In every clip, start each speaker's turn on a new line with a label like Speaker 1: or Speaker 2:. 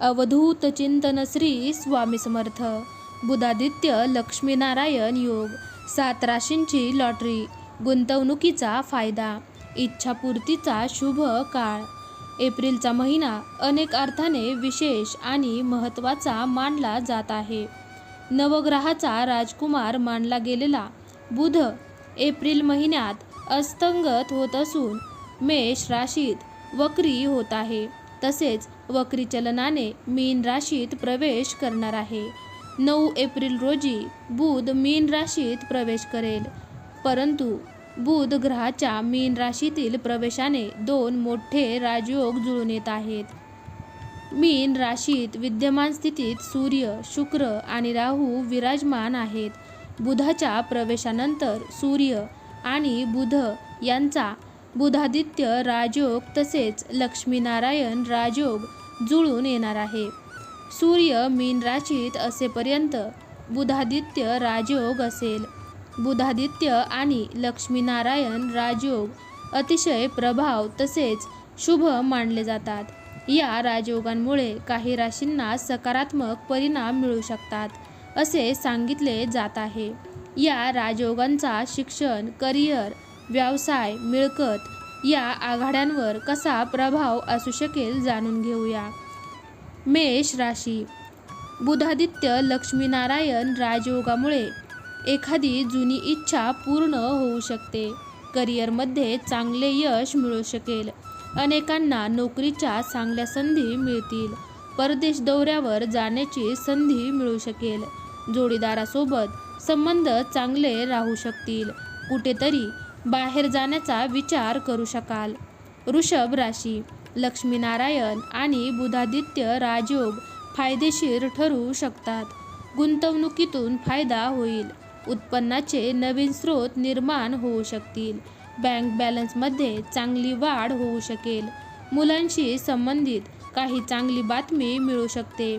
Speaker 1: अवधूत चिंतन श्री स्वामी समर्थ. बुधादित्य लक्ष्मीनारायण योग. सात राशींची लॉटरी. गुंतवणुकीचा फायदा. इच्छापूर्तीचा शुभ काळ. एप्रिलचा महिना अनेक अर्थाने विशेष आणि महत्त्वाचा मानला जात आहे. नवग्रहाचा राजकुमार मानला गेलेला बुध एप्रिल महिन्यात अस्तंगत होत असून मेष राशीत वक्री होत आहे. तसेच वक्री चलनाने मीन राशीत प्रवेश करणार आहे. नऊ एप्रिल रोजी बुध मीन राशीत प्रवेश करेल. परंतु बुध ग्रहाच्या मीन राशीतील प्रवेशाने दोन मोठे राजयोग जुळून येत आहेत. मीन राशीत विद्यमान स्थितीत सूर्य शुक्र आणि राहू विराजमान आहेत. बुधाच्या प्रवेशानंतर सूर्य आणि बुध यांचा बुधादित्य राजयोग तसेच लक्ष्मीनारायण राजयोग जुळून येणार आहे. सूर्य मीन राशीत असेपर्यंत बुधादित्य राजयोग असेल. बुधादित्य आणि लक्ष्मीनारायण राजयोग अतिशय प्रभाव तसेच शुभ मानले जातात. या राजयोगांमुळे काही राशींना सकारात्मक परिणाम मिळू शकतात असे सांगितले जात आहे. या राजयोगांचा शिक्षण करिअर व्यवसाय मिळकत या आघाड्यांवर कसा प्रभाव असू शकेल जाणून घेऊया. मेष राशी. बुधादित्य लक्ष्मीनारायण राजयोगामुळे एखादी जुनी इच्छा पूर्ण होऊ शकते. करिअरमध्ये चांगले यश मिळू शकेल. अनेकांना नोकरीच्या चांगल्या संधी मिळतील. परदेश दौऱ्यावर जाण्याची संधी मिळू शकेल. जोडीदारासोबत संबंध चांगले राहू शकतील. कुठेतरी बाहेर जाण्याचा विचार करू शकाल. वृषभ राशी लक्ष्मीनारायण आणि बुधादित्य राजयोग फायदेशीर ठरू शकतात. गुंतवणुकीतून फायदा होईल. उत्पन्नाचे नवीन स्रोत निर्माण होऊ शकतील. बँक बॅलन्समध्ये चांगली वाढ होऊ शकेल. मुलांशी संबंधित काही चांगली बातमी मिळू शकते.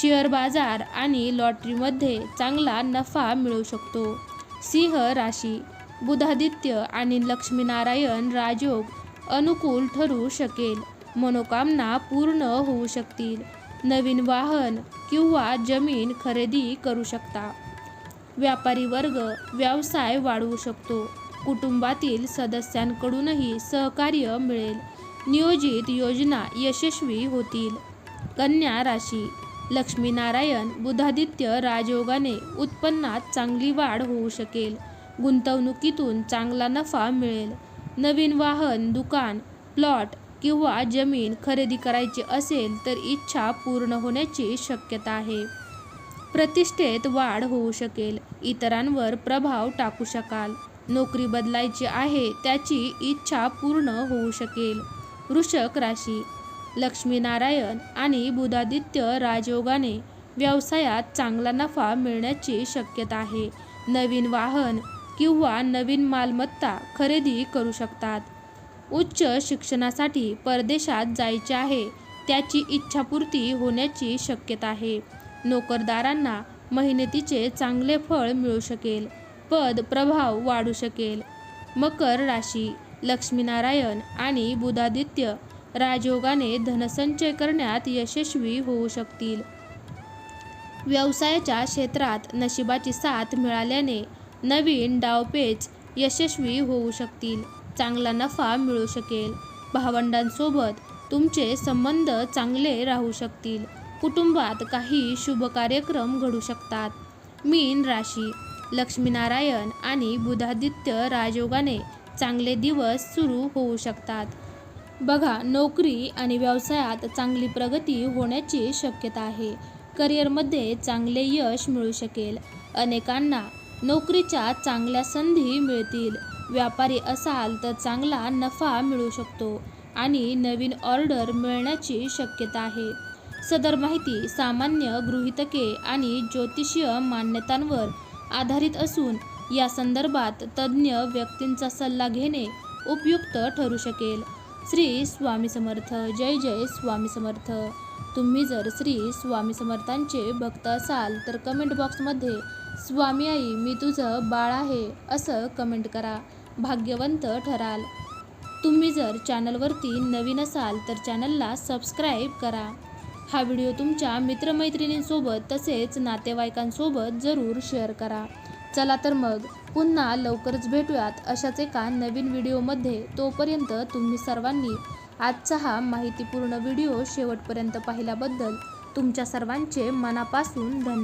Speaker 1: शेअर बाजार आणि लॉटरीमध्ये चांगला नफा मिळू शकतो. सिंह राशी बुधादित्य आणि लक्ष्मीनारायण राजयोग अनुकूल ठरू शकेल. मनोकामना पूर्ण होऊ शकतील. नवीन वाहन किंवा जमीन खरेदी करू शकता. व्यापारी वर्ग व्यवसाय वाढवू शकतो. कुटुंबातील सदस्यांकडूनही सहकार्य मिळेल. नियोजित योजना यशस्वी होतील. कन्या राशी लक्ष्मीनारायण बुधादित्य राजयोगाने उत्पन्नात चांगली वाढ होऊ शकेल. गुंतवणुकीतून चांगला नफा मिळेल. नवीन वाहन दुकान प्लॉट किंवा जमीन खरेदी करायची असेल तर इच्छा पूर्ण होण्याची शक्यता आहे. प्रतिष्ठेत वाढ होऊ शकेल. इतरांवर प्रभाव टाकू शकाल. नोकरी बदलायची आहे त्याची इच्छा पूर्ण होऊ शकेल. वृषक राशी लक्ष्मीनारायण आणि बुधादित्य राजयोगाने व्यवसायात चांगला नफा मिळण्याची शक्यता आहे. नवीन वाहन किंवा नवीन मालमत्ता खरेदी करू शकतात. उच्च शिक्षणासाठी परदेशात जायचे आहे त्याची इच्छापूर्ती होण्याची शक्यता आहे. नोकरदारांना मेहनतीचे चांगले फळ मिळू शकेल पद प्रभाव वाढू शकेल. मकर राशी लक्ष्मीनारायण आणि बुधादित्य राजयोगाने धनसंचय करण्यात यशस्वी होऊ शकतील. व्यवसायाच्या क्षेत्रात नशिबाची साथ मिळाल्याने नवीन डावपेच यशस्वी होऊ शकतील. चांगला नफा मिळू शकेल. भावंडांसोबत तुमचे संबंध चांगले राहू शकतील. कुटुंबात काही शुभ कार्यक्रम घडू शकतात. मीन राशी लक्ष्मीनारायण आणि बुधादित्य राजयोगाने चांगले दिवस सुरू होऊ शकतात. बघा नोकरी आणि व्यवसायात चांगली प्रगती होण्याची शक्यता आहे. करिअरमध्ये चांगले यश मिळू शकेल. अनेकांना नोकरीच्या चांगल्या संधी मिळतील. व्यापारी असाल तर चांगला नफा मिळू शकतो आणि नवीन ऑर्डर मिळण्याची शक्यता आहे. सदर माहिती सामान्य गृहितके आणि ज्योतिषीय मान्यतांवर आधारित असून या संदर्भात तज्ज्ञ व्यक्तींचा सल्ला घेणे उपयुक्त ठरू शकेल. श्री स्वामी समर्थ. जय जय स्वामी समर्थ. तुम्ही जर श्री स्वामी समर्थांचे भक्त असाल तर कमेंट बॉक्समध्ये स्वामी आई मी तुझं बाळ आहे असं कमेंट करा. भाग्यवंत ठराल. तुम्ही जर चॅनलवरती नवीन असाल तर चॅनलला सबस्क्राईब करा. हा व्हिडिओ तुमच्या मित्रमैत्रिणींसोबत तसेच नातेवाईकांसोबत जरूर शेअर करा. चला तर मग पुन्हा लवकरच भेटूयात अशाच एका नवीन व्हिडिओमध्ये तोपर्यंत तुम्ही सर्वांनी आजचा हा माहितीपूर्ण व्हिडिओ शेवटपर्यंत पाहिल्याबद्दल तुमच्या सर्वांचे मनापासून धन्यवाद